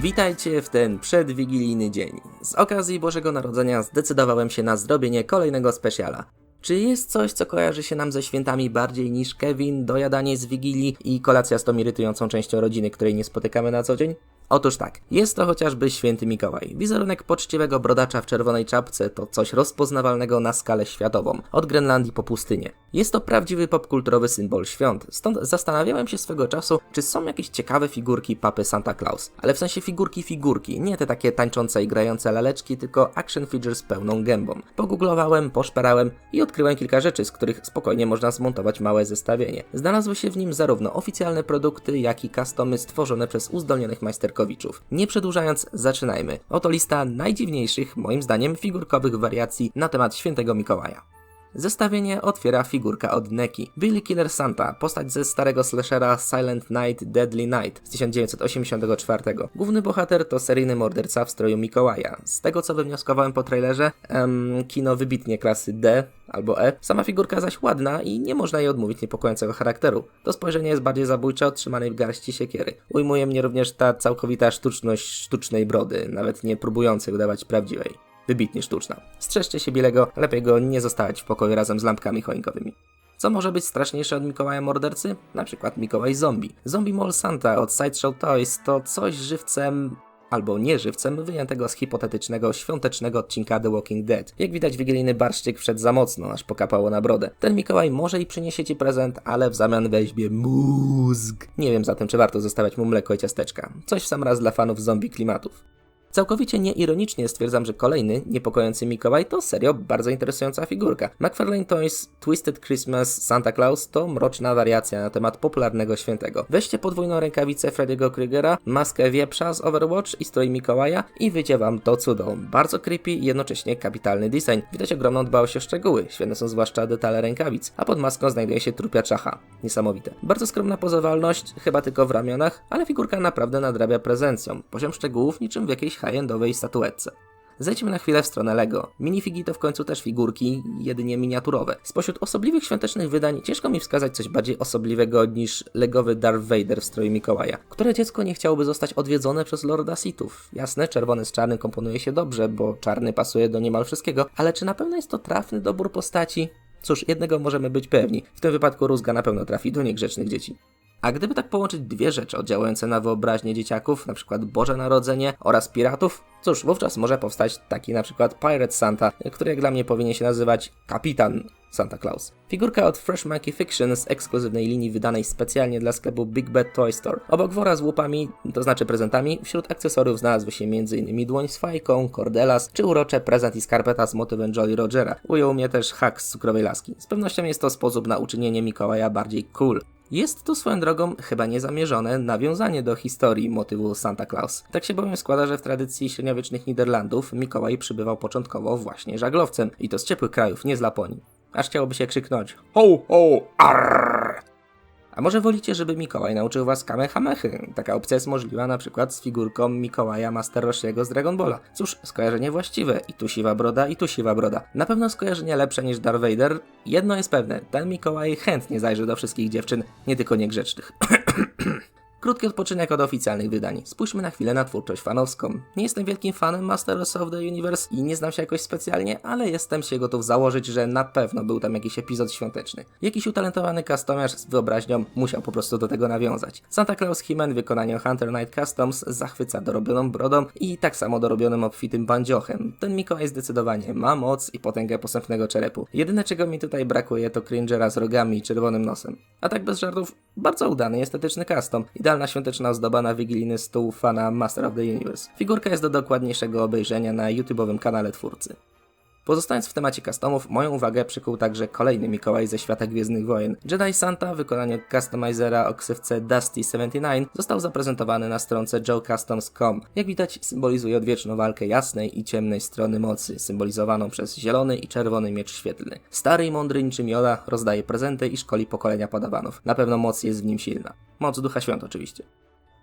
Witajcie w ten przedwigilijny dzień. Z okazji Bożego Narodzenia zdecydowałem się na zrobienie kolejnego specjala. Czy jest coś, co kojarzy się nam ze świętami bardziej niż Kevin, dojadanie z Wigilii i kolacja z tą irytującą częścią rodziny, której nie spotykamy na co dzień? Otóż tak, jest to chociażby święty Mikołaj. Wizerunek poczciwego brodacza w czerwonej czapce to coś rozpoznawalnego na skalę światową, od Grenlandii po pustynię. Jest to prawdziwy popkulturowy symbol świąt, stąd zastanawiałem się swego czasu, czy są jakieś ciekawe figurki papy Santa Claus. Ale w sensie figurki figurki, nie te takie tańczące i grające laleczki, tylko action figure z pełną gębą. Pogooglowałem, poszperałem i odkryłem kilka rzeczy, z których spokojnie można zmontować małe zestawienie. Znalazły się w nim zarówno oficjalne produkty, jak i customy stworzone przez uzdolnionych Nie przedłużając, zaczynajmy. Oto lista najdziwniejszych, moim zdaniem, figurkowych wariacji na temat świętego Mikołaja. Zestawienie otwiera figurka od Neki. Billy Killer Santa, postać ze starego slashera Silent Night Deadly Night z 1984. Główny bohater to seryjny morderca w stroju Mikołaja. Z tego co wywnioskowałem po trailerze, em, kino wybitnie klasy D albo E. Sama figurka zaś ładna i nie można jej odmówić niepokojącego charakteru. To spojrzenie jest bardziej zabójcze od trzymanej w garści siekiery. Ujmuje mnie również ta całkowita sztuczność sztucznej brody, nawet nie próbującej udawać prawdziwej wybitnie sztuczna. Strzeżcie się Bilego, lepiej go nie zostawiać w pokoju razem z lampkami choinkowymi. Co może być straszniejsze od Mikołaja mordercy? Na przykład Mikołaj Zombie. Zombie Mall Santa od Sideshow Toys to coś żywcem albo nie żywcem wyjętego z hipotetycznego świątecznego odcinka The Walking Dead. Jak widać wigilijny barszczyk wszedł za mocno, aż pokapało na brodę. Ten Mikołaj może i przyniesie ci prezent, ale w zamian weźmie mózg. Nie wiem zatem, czy warto zostawiać mu mleko i ciasteczka. Coś w sam raz dla fanów zombie klimatów. Całkowicie nieironicznie stwierdzam, że kolejny, niepokojący Mikołaj to serio bardzo interesująca figurka. McFarlane Toys Twisted Christmas Santa Claus to mroczna wariacja na temat popularnego świętego. Weźcie podwójną rękawicę Freddy'ego Krugera, maskę wieprza z Overwatch i strój Mikołaja i wyjdzie wam to cudo. Bardzo creepy i jednocześnie kapitalny design. Widać ogromną dbałość o szczegóły, świetne są zwłaszcza detale rękawic, a pod maską znajduje się trupia czacha. Niesamowite. Bardzo skromna pozowalność, chyba tylko w ramionach, ale figurka naprawdę nadrabia prezencją. Poziom szczegółów niczym w jakiejś high-endowej statuetce. Zejdźmy na chwilę w stronę LEGO. Minifigi to w końcu też figurki, jedynie miniaturowe. Spośród osobliwych świątecznych wydań ciężko mi wskazać coś bardziej osobliwego niż legowy Darth Vader w stroju Mikołaja. Które dziecko nie chciałoby zostać odwiedzone przez Lorda Sithów? Jasne, czerwony z czarnym komponuje się dobrze, bo czarny pasuje do niemal wszystkiego, ale czy na pewno jest to trafny dobór postaci? Cóż, jednego możemy być pewni. W tym wypadku rózga na pewno trafi do niegrzecznych dzieci. A gdyby tak połączyć dwie rzeczy oddziałujące na wyobraźnię dzieciaków, np. Boże Narodzenie oraz piratów, cóż, wówczas może powstać taki np. Pirate Santa, który jak dla mnie powinien się nazywać Kapitan Santa Claus. Figurka od Fresh Monkey Fiction z ekskluzywnej linii wydanej specjalnie dla sklepu Big Bad Toy Store. Obok wora z łupami, to znaczy prezentami, wśród akcesoriów znalazły się m.in. dłoń z fajką, kordelas, czy urocze prezent i skarpeta z motywem Jolly Rogera. Ujął mnie też hak z cukrowej laski. Z pewnością jest to sposób na uczynienie Mikołaja bardziej cool. Jest to swoją drogą chyba niezamierzone nawiązanie do historii motywu Santa Claus. Tak się bowiem składa, że w tradycji średniowiecznych Niderlandów Mikołaj przybywał początkowo właśnie żaglowcem i to z ciepłych krajów, nie z Laponii. Aż chciałoby się krzyknąć ho ho arr! A może wolicie, żeby Mikołaj nauczył was kamehamechy? Taka opcja jest możliwa na przykład z figurką Mikołaja Master Roshiego z Dragon Balla. Cóż, skojarzenie właściwe. I tu siwa broda, i tu siwa broda. Na pewno skojarzenie lepsze niż Darth Vader. Jedno jest pewne, ten Mikołaj chętnie zajrzy do wszystkich dziewczyn, nie tylko niegrzecznych. Krótki odpoczynek od oficjalnych wydań. Spójrzmy na chwilę na twórczość fanowską. Nie jestem wielkim fanem Masters of the Universe i nie znam się jakoś specjalnie, ale jestem się gotów założyć, że na pewno był tam jakiś epizod świąteczny. Jakiś utalentowany customiarz z wyobraźnią musiał po prostu do tego nawiązać. Santa Claus He-Man w wykonaniu Hunter Knight Customs zachwyca dorobioną brodą i tak samo dorobionym obfitym bandziochem. Ten Mikołaj zdecydowanie ma moc i potęgę posępnego czerepu. Jedyne czego mi tutaj brakuje to cringera z rogami i czerwonym nosem. A tak bez żartów, bardzo udany, estetyczny custom. Idealna świąteczna ozdoba na wigilijny stół fana Master of the Universe. Figurka jest do dokładniejszego obejrzenia na YouTube'owym kanale twórcy. Pozostając w temacie customów, moją uwagę przykuł także kolejny Mikołaj ze świata Gwiezdnych Wojen. Jedi Santa w wykonaniu customizera o ksywce Dusty79 został zaprezentowany na stronce joecustoms.com. Jak widać symbolizuje odwieczną walkę jasnej i ciemnej strony mocy, symbolizowaną przez zielony i czerwony miecz świetlny. Stary i mądry niczym Yoda rozdaje prezenty i szkoli pokolenia padawanów. Na pewno moc jest w nim silna. Moc Ducha Świąt oczywiście.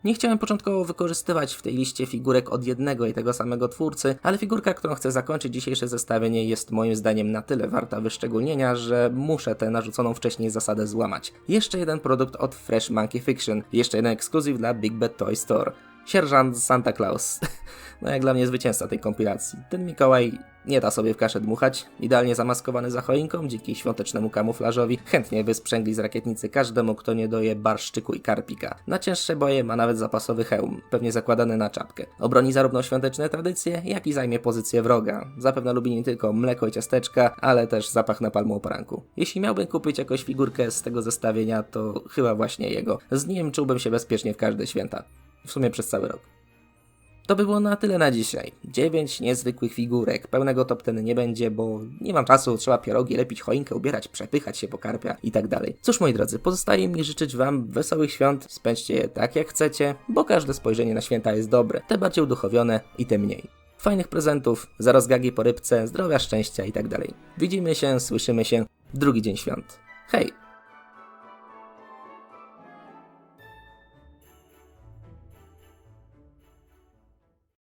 Nie chciałem początkowo wykorzystywać w tej liście figurek od jednego i tego samego twórcy, ale figurka, którą chcę zakończyć dzisiejsze zestawienie jest moim zdaniem na tyle warta wyszczególnienia, że muszę tę narzuconą wcześniej zasadę złamać. Jeszcze jeden produkt od Fresh Monkey Fiction, jeszcze jeden ekskluzyw dla Big Bad Toy Store. Sierżant Santa Claus. No jak dla mnie zwycięzca tej kompilacji. Ten Mikołaj nie da sobie w kaszę dmuchać, idealnie zamaskowany za choinką, dzięki świątecznemu kamuflażowi, chętnie by sprzęgli z rakietnicy każdemu, kto nie doje barszczyku i karpika. Na cięższe boje ma nawet zapasowy hełm, pewnie zakładany na czapkę. Obroni zarówno świąteczne tradycje, jak i zajmie pozycję wroga. Zapewne lubi nie tylko mleko i ciasteczka, ale też zapach napalmu o poranku. Jeśli miałbym kupić jakąś figurkę z tego zestawienia, to chyba właśnie jego. Z nim czułbym się bezpiecznie w każde święta. W sumie przez cały rok. To by było na tyle na dzisiaj. 9 niezwykłych figurek. Pełnego top ten nie będzie, bo nie mam czasu, trzeba pierogi lepić, choinkę ubierać, przepychać się po karpia i tak dalej. Cóż moi drodzy, pozostaje mi życzyć wam wesołych świąt, spędźcie je tak jak chcecie, bo każde spojrzenie na święta jest dobre, te bardziej uduchowione i te mniej. Fajnych prezentów, za rozgagi po rybce, zdrowia, szczęścia i tak dalej. Widzimy się, słyszymy się drugi dzień świąt. Hej!